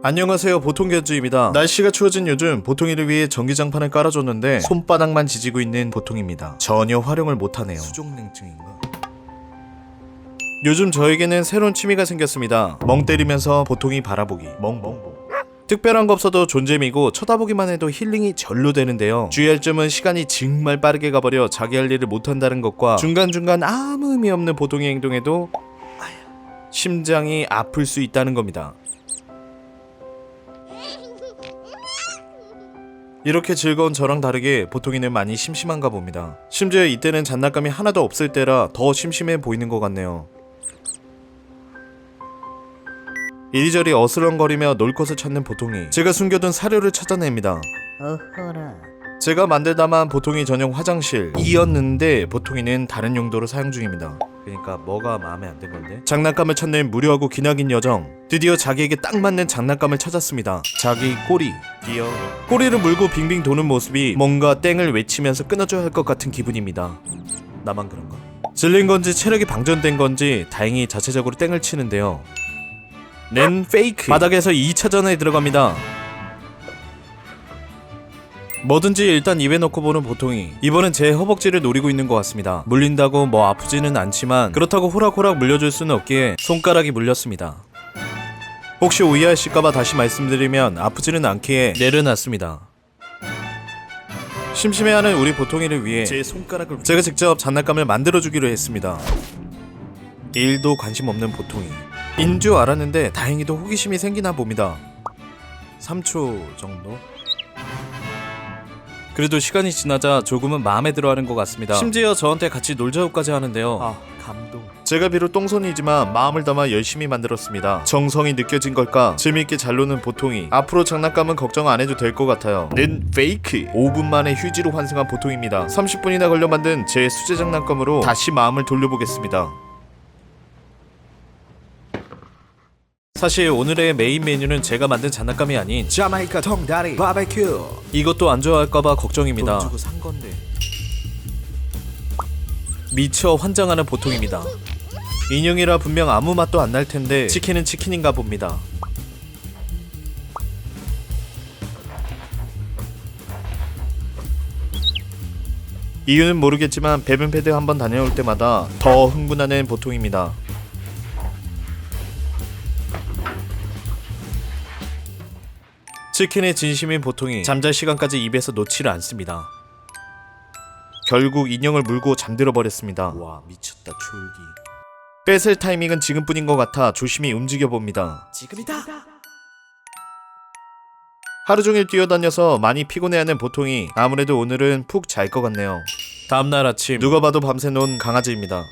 안녕하세요 보통견주입니다. 날씨가 추워진 요즘 보통이를 위해 전기장판을 깔아줬는데 손바닥만 지지고 있는 보통입니다. 전혀 활용을 못하네요. 수족냉증인가? 요즘 저에게는 새로운 취미가 생겼습니다. 멍 때리면서 보통이 바라보기. 멍멍 특별한 거 없어도 존재미고 쳐다보기만 해도 힐링이 절로 되는데요. 주의할 점은 시간이 정말 빠르게 가버려 자기 할 일을 못한다는 것과 중간중간 아무 의미 없는 보통의 행동에도 심장이 아플 수 있다는 겁니다 이렇게 즐거운 저랑 다르게 보통이는 많이 심심한가 봅니다. 심지어 이때는 장난감이 하나도 없을 때라 더 심심해 보이는 것 같네요. 이리저리 어슬렁거리며 놀 곳을 찾는 보통이 제가 숨겨둔 사료를 찾아냅니다. 어허라 제가 만들다만 보통이 전용 화장실이었는데 보통이는 다른 용도로 사용 중입니다. 그러니까 뭐가 마음에 안 든 건데? 장난감을 찾는 무료하고 기나긴 여정. 드디어 자기에게 딱 맞는 장난감을 찾았습니다. 자기 꼬리. 귀여워. 꼬리를 물고 빙빙 도는 모습이 뭔가 땡을 외치면서 끊어줘야 할 것 같은 기분입니다. 나만 그런가? 질린 건지 체력이 방전된 건지 다행히 자체적으로 땡을 치는데요. 낸 페이크. 바닥에서 2차전에 들어갑니다. 뭐든지 일단 입에 넣고 보는 보통이 이번엔 제 허벅지를 노리고 있는 것 같습니다. 물린다고 뭐 아프지는 않지만 그렇다고 호락호락 물려줄 수는 없기에 손가락이 물렸습니다. 혹시 오해하실까봐 다시 말씀드리면 아프지는 않기에 내려놨습니다. 심심해하는 우리 보통이를 위해 제 손가락을 제가 직접 장난감을 만들어주기로 했습니다. 일도 관심 없는 보통이. 인 줄 알았는데 다행히도 호기심이 생기나 봅니다. 3초 정도? 그래도 시간이 지나자 조금은 마음에 들어하는 것 같습니다. 심지어 저한테 같이 놀자고까지 하는데요. 아 감동. 제가 비록 똥손이지만 마음을 담아 열심히 만들었습니다. 정성이 느껴진 걸까? 재미있게 잘 노는 보통이 앞으로 장난감은 걱정 안 해도 될 것 같아요. 는 페이크. 5분 만에 휴지로 환승한 보통입니다. 30분이나 걸려 만든 제 수제 장난감으로 다시 마음을 돌려보겠습니다. 사실 오늘의 메인 메뉴는 제가 만든 장난감이 아닌 자마이카 통다리 바베큐 이것도 안 좋아할까봐 걱정입니다. 돈 주고 산 건데 미쳐 환장하는 보통입니다. 인형이라 분명 아무 맛도 안 날 텐데 치킨은 치킨인가 봅니다. 이유는 모르겠지만 배변 패드 한번 다녀올 때마다 더 흥분하는 보통입니다. 치킨의 진심인 보통이 잠잘 시간까지 입에서 놓지를 않습니다. 결국 인형을 물고 잠들어 버렸습니다. 와 미쳤다 졸기. 뺏을 타이밍은 지금뿐인 것 같아 조심히 움직여 봅니다. 지금이다 하루 종일 뛰어다녀서 많이 피곤해하는 보통이 아무래도 오늘은 푹 잘 것 같네요. 다음날 아침 누가 봐도 밤새 논 강아지입니다.